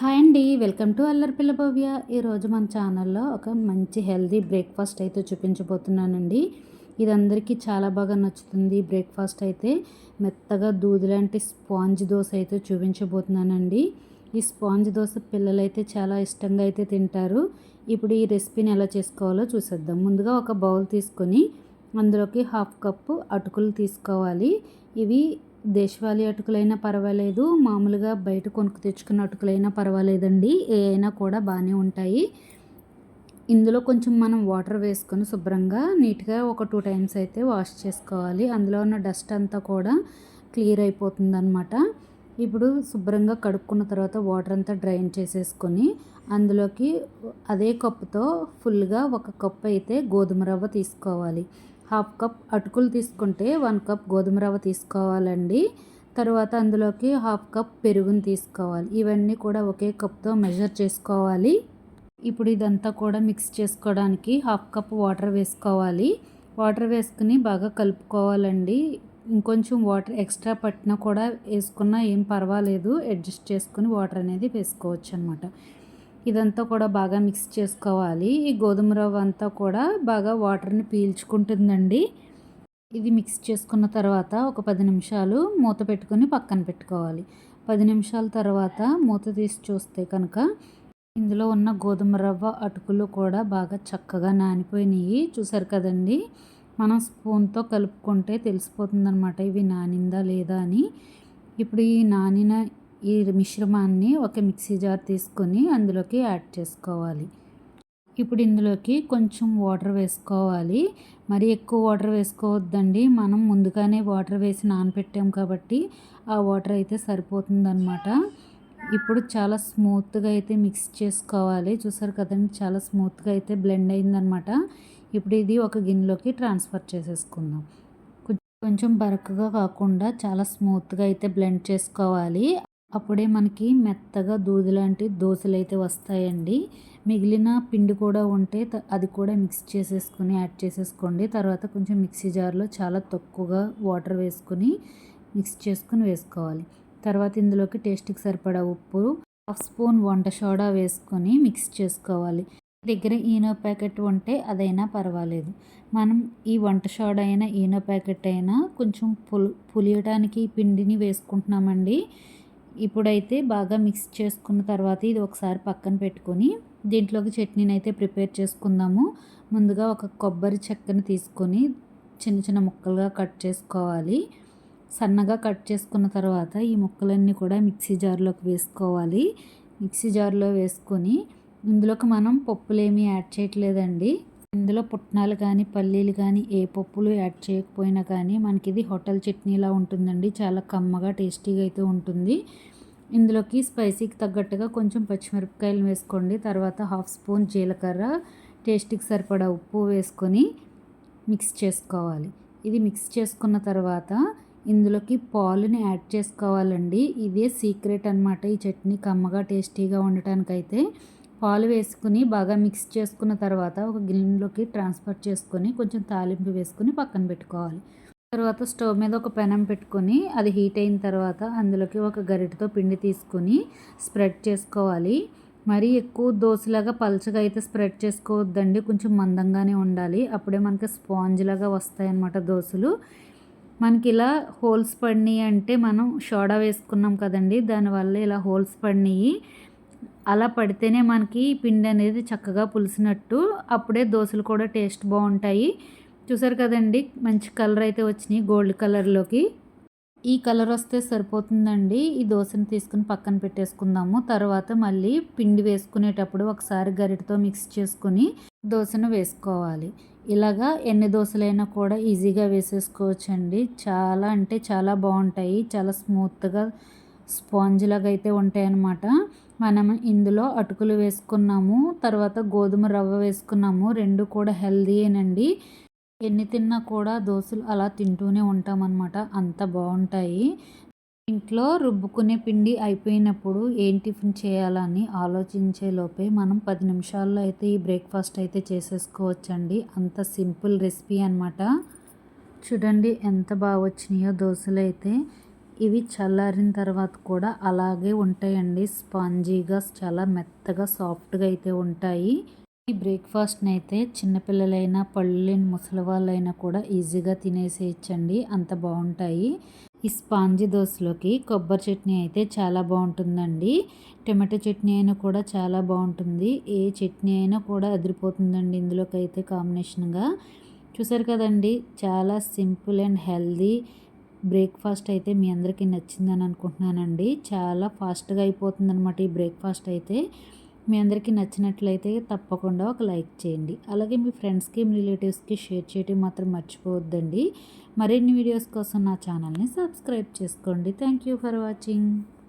Hi అండి welcome to అల్లరి పిల్ల భవ్య. ఈరోజు మన ఛానల్లో ఒక మంచి హెల్దీ బ్రేక్ఫాస్ట్ అయితే చూపించబోతున్నానండి. ఇది అందరికీ చాలా బాగా నచ్చుతుంది బ్రేక్ఫాస్ట్ అయితే. మెత్తగా దూది లాంటి స్పాంజ్ దోశ అయితే చూపించబోతున్నానండి. ఈ స్పాంజ్ దోశ పిల్లలైతే చాలా ఇష్టంగా అయితే తింటారు. ఇప్పుడు ఈ రెసిపీని ఎలా చేసుకోవాలో చూసేద్దాం. ముందుగా ఒక బౌల్ తీసుకొని అందులోకి హాఫ్ కప్పు అటుకులు తీసుకోవాలి. ఇవి దేశవాళీ అటుకులైనా పర్వాలేదు. మామూలుగా బయట కొనుక్కు తెచ్చుకున్న అటుకులైనా పర్వాలేదండి. ఏ అయినా కూడా బాగానే ఉంటాయి. ఇందులో కొంచెం మనం వాటర్ వేసుకొని శుభ్రంగా నీట్గా ఒక టూ టైమ్స్ అయితే వాష్ చేసుకోవాలి. అందులో ఉన్న డస్ట్ అంతా కూడా క్లియర్ అయిపోతుంది అనమాట ఇప్పుడు శుభ్రంగా కడుక్కున్న తర్వాత వాటర్ అంతా డ్రైన్ చేసేసుకొని అందులోకి అదే కప్పుతో ఫుల్గా ఒక కప్పు అయితే గోధుమ రవ్వ తీసుకోవాలి. హాఫ్ కప్ అటుకులు తీసుకుంటే వన్ కప్ గోధుమ రవ్వ తీసుకోవాలండి. తర్వాత అందులోకి హాఫ్ కప్ పెరుగుని తీసుకోవాలి. ఇవన్నీ కూడా ఒకే కప్తో మెజర్ చేసుకోవాలి. ఇప్పుడు ఇదంతా కూడా మిక్స్ చేసుకోవడానికి హాఫ్ కప్ వాటర్ వేసుకోవాలి. వాటర్ వేసుకుని బాగా కలుపుకోవాలండి. ఇంకొంచెం వాటర్ ఎక్స్ట్రా పట్టినా కూడా వేసుకున్నా ఏం పర్వాలేదు. అడ్జస్ట్ చేసుకుని వాటర్ అనేది వేసుకోవచ్చు అనమాట ఇదంతా కూడా బాగా మిక్స్ చేసుకోవాలి. ఈ గోధుమ రవ్వ అంతా కూడా బాగా వాటర్ని పీల్చుకుంటుందండి. ఇది మిక్స్ చేసుకున్న తర్వాత ఒక పది నిమిషాలు మూత పెట్టుకొని పక్కన పెట్టుకోవాలి. పది నిమిషాల తర్వాత మూత తీసి చూస్తే కనుక ఇందులో ఉన్న గోధుమ రవ్వ అటుకులు కూడా బాగా చక్కగా నానిపోయినాయి. చూసారు కదండి? మనం స్పూన్తో కలుపుకుంటే తెలిసిపోతుందనమాట ఇవి నానిందా లేదా అని. ఇప్పుడు ఈ నానిన ఈ మిశ్రమాన్ని ఒక మిక్సీ జార్ తీసుకొని అందులోకి యాడ్ చేసుకోవాలి. ఇప్పుడు ఇందులోకి కొంచెం వాటర్ వేసుకోవాలి. మరి ఎక్కువ వాటర్ వేసుకోవద్దండి. మనం ముందుగానే వాటర్ వేసి నానపెట్టాం కాబట్టి ఆ వాటర్ అయితే సరిపోతుందన్నమాట. ఇప్పుడు చాలా స్మూత్గా అయితే మిక్స్ చేసుకోవాలి. చూసారు కదండి చాలా స్మూత్గా అయితే బ్లెండ్ అయిందనమాట ఇప్పుడు ఇది ఒక గిన్నెలోకి ట్రాన్స్ఫర్ చేసేసుకుందాం. కొంచెం బరకగా కాకుండా చాలా స్మూత్గా అయితే బ్లెండ్ చేసుకోవాలి. అప్పుడే మనకి మెత్తగా దూది లాంటి దోశలు అయితే వస్తాయండి. మిగిలిన పిండి కూడా ఉంటే అది కూడా మిక్స్ చేసేసుకుని యాడ్ చేసేసుకోండి. తర్వాత కొంచెం మిక్సీ జార్లో చాలా తక్కువగా వాటర్ వేసుకుని మిక్స్ చేసుకుని వేసుకోవాలి. తర్వాత ఇందులోకి టేస్ట్కి సరిపడా ఉప్పు హాఫ్ స్పూన్ వంట సోడా వేసుకొని మిక్స్ చేసుకోవాలి. దగ్గర ఈనో ప్యాకెట్ ఉంటే అదైనా పర్వాలేదు. మనం ఈ వంట సోడా అయినా ఈనో ప్యాకెట్ అయినా కొంచెం పులి పులియడానికి పిండిని వేసుకుంటున్నామండి. ఇప్పుడైతే బాగా మిక్స్ చేసుకున్న తర్వాత ఇది ఒకసారి పక్కన పెట్టుకొని దీంట్లోకి చట్నీని అయితే ప్రిపేర్ చేసుకుందాము. ముందుగా ఒక కొబ్బరి చెక్కని తీసుకొని చిన్న చిన్న ముక్కలుగా కట్ చేసుకోవాలి. సన్నగా కట్ చేసుకున్న తర్వాత ఈ ముక్కలన్నీ కూడా మిక్సీ జార్లోకి వేసుకోవాలి. మిక్సీ జార్లో వేసుకొని ఇందులోకి మనం పప్పులేమీ యాడ్ చేయట్లేదండి. ఇందులో పుట్నాలు కానీ పల్లీలు కానీ ఏ పప్పులు యాడ్ చేయకపోయినా కానీ మనకి ఇది హోటల్ చట్నీలా ఉంటుందండి. చాలా కమ్మగా టేస్టీగా అయితే ఉంటుంది. ఇందులోకి స్పైసీకి తగ్గట్టుగా కొంచెం పచ్చిమిరపకాయలు వేసుకోండి. తర్వాత హాఫ్ స్పూన్ జీలకర్ర టేస్ట్కి సరిపడా ఉప్పు వేసుకొని మిక్స్ చేసుకోవాలి. ఇది మిక్స్ చేసుకున్న తర్వాత ఇందులోకి పాలుని యాడ్ చేసుకోవాలండి. ఇదే సీక్రెట్ అనమాట ఈ చట్నీ. కమ్మగా టేస్టీగా ఉండటానికైతే పాలు వేసుకుని బాగా మిక్స్ చేసుకున్న తర్వాత ఒక గిన్నెలోకి ట్రాన్స్ఫర్ చేసుకొని కొంచెం తాలింపు వేసుకుని పక్కన పెట్టుకోవాలి. తర్వాత స్టవ్ మీద ఒక పెనం పెట్టుకొని అది హీట్ అయిన తర్వాత అందులోకి ఒక గరిటతో పిండి తీసుకొని స్ప్రెడ్ చేసుకోవాలి. మరీ ఎక్కువ దోశలాగా పలచగా అయితే స్ప్రెడ్ చేసుకోవద్దండి కొంచెం మందంగానే ఉండాలి. అప్పుడే మనకి స్పాంజ్ లాగా వస్తాయన్నమాట దోశలు. మనకి ఇలా హోల్స్ పడినాయి అంటే మనం సోడా వేసుకున్నాం కదండి దానివల్ల ఇలా హోల్స్ పడినాయి. అలా పడితేనే మనకి పిండి అనేది చక్కగా పులిసినట్టు అప్పుడే దోశలు కూడా టేస్ట్ బాగుంటాయి. చూసారు కదండి మంచి కలర్ అయితే వచ్చినాయి గోల్డ్ కలర్లోకి. ఈ కలర్ వస్తే సరిపోతుందండి. ఈ దోశను తీసుకుని పక్కన పెట్టేసుకుందాము. తర్వాత మళ్ళీ పిండి వేసుకునేటప్పుడు ఒకసారి గరిటతో మిక్స్ చేసుకుని దోశను వేసుకోవాలి. ఇలాగా ఎన్ని దోశలైనా కూడా ఈజీగా వేసేసుకోవచ్చండి. చాలా అంటే చాలా బాగుంటాయి. చాలా స్మూత్గా స్పాంజ్ లాగా అయితే ఉంటాయన్నమాట. మనం ఇందులో అటుకులు వేసుకున్నాము తర్వాత గోధుమ రవ్వ వేసుకున్నాము రెండు కూడా హెల్దీయేనండి ఎన్ని తిన్నా కూడా దోశలు అలా తింటూనే ఉంటామన్నమాట. అంత బాగుంటాయి. ఇంట్లో రుబ్బుకునే పిండి అయిపోయినప్పుడు ఏం టిఫిన్ చేయాలని ఆలోచించే లోపే మనం పది నిమిషాల్లో అయితే ఈ బ్రేక్ఫాస్ట్ అయితే చేసేసుకోవచ్చండి. అంత సింపుల్ రెసిపీ అనమాట చూడండి ఎంత బాగా వచ్చినాయో దోశలు అయితే ఇవి చల్లారిన తర్వాత కూడా అలాగే ఉంటాయండి. స్పాంజీగా చాలా మెత్తగా సాఫ్ట్గా అయితే ఉంటాయి. ఈ బ్రేక్ఫాస్ట్ని అయితే చిన్నపిల్లలైనా పళ్ళు లేని ముసలి వాళ్ళైనా కూడా ఈజీగా తినేసేయచ్చండి. అంత బాగుంటాయి. ఈ స్పాంజీ దోశలోకి కొబ్బరి చట్నీ అయితే చాలా బాగుంటుందండి. టమాటో చట్నీ అయినా కూడా చాలా బాగుంటుంది. ఏ చట్నీ అయినా కూడా అదిరిపోతుందండి ఇందులోకి అయితే కాంబినేషన్గా. చూసారు కదండి చాలా సింపుల్ అండ్ హెల్దీ బ్రేక్ఫాస్ట్ అయితే మీ అందరికీ నచ్చిందని అనుకుంటున్నానండి. చాలా ఫాస్ట్గా అయిపోతుంది అనమాట ఈ బ్రేక్ఫాస్ట్ అయితే. మీ అందరికీ నచ్చినట్లయితే తప్పకుండా ఒక లైక్ చేయండి. అలాగే మీ ఫ్రెండ్స్కి మీ రిలేటివ్స్కి షేర్ చేయడం మాత్రం మర్చిపోవద్దండి. మరిన్ని వీడియోస్ కోసం నా ఛానల్ని సబ్స్క్రైబ్ చేసుకోండి. Thank you for watching.